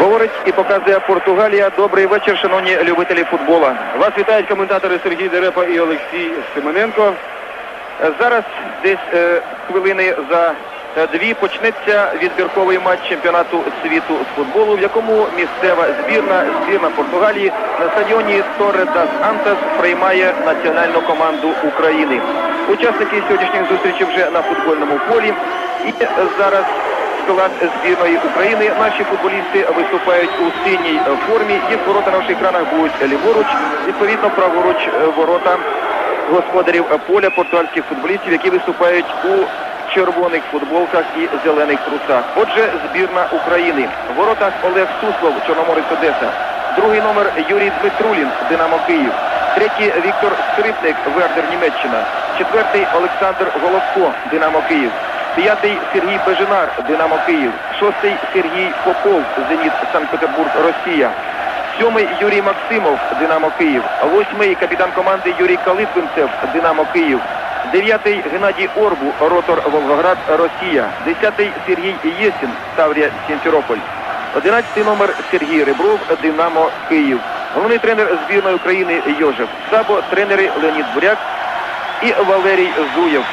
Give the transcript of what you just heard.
говорить і показує Португалія. Добрий вечір, шановні любителі футбола. Вас вітають коментатори Сергій Дерепа і Олексій Симоненко. Е, Зараз десь е, хвилини за е, дві почнеться відбірковий матч чемпіонату світу з футболу, в якому місцева збірна, збірна Португалії на стадіоні Торре дас Антас приймає національну команду України. Учасники сьогоднішніх зустрічей вже на футбольному полі. І зараз склад збірної України. Наші футболісти виступають у синій формі. Їх ворота на наших екранах будуть ліворуч, відповідно праворуч е, ворота господарів поля португальських футболістів, які виступають у червоних футболках і зелених трусах. Отже, збірна України. В воротах Олег Суслов, Чорноморець Одеса. Другий номер Юрій Дмитрулін, Динамо Київ. Третій Віктор Скрипник, Вердер Німеччина. Четвертий Олександр Головко, Динамо Київ. П'ятий Сергій Бежинар, Динамо Київ. Шостий Сергій Попов, Зеніт Санкт-Петербург, Росія. Сьомий Юрій Максимов, Динамо Київ. Восьмий капітан команди Юрій Калитвинцев, Динамо Київ. Дев'ятий Геннадій Орбу, Ротор Волгоград, Росія. Десятий Сергій Єсін, Таврія Сімферополь. Одинадцятий номер Сергій Ребров, Динамо Київ. Головний тренер збірної України Йожев Сабо, тренери Леонід Буряк і Валерій Зуєв.